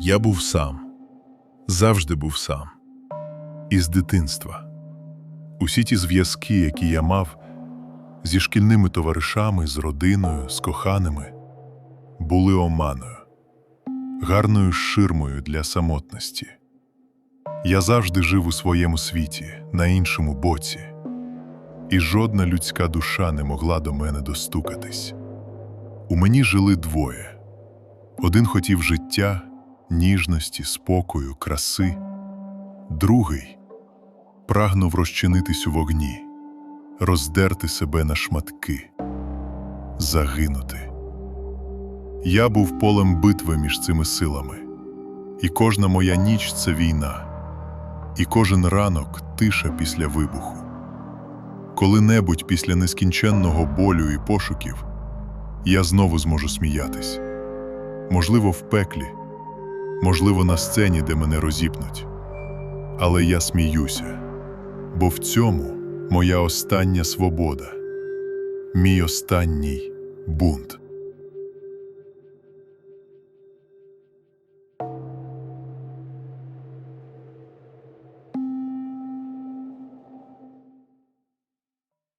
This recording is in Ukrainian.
Я був сам, завжди був сам. Із дитинства. Усі ті зв'язки, які я мав зі шкільними товаришами, з родиною, з коханими, були оманою, гарною ширмою для самотності. Я завжди жив у своєму світі, на іншому боці, і жодна людська душа не могла до мене достукатись. У мені жили двоє. Один хотів життя, ніжності, спокою, краси, другий прагнув розчинитись у вогні, роздерти себе на шматки, загинути. Я був полем битви між цими силами, і кожна моя ніч це війна, і кожен ранок тиша після вибуху. Коли-небудь після нескінченного болю і пошуків я знову зможу сміятись. Можливо, в пеклі, можливо, на сцені, де мене розіпнуть. Але я сміюся, бо в цьому моя остання свобода, мій останній бунт.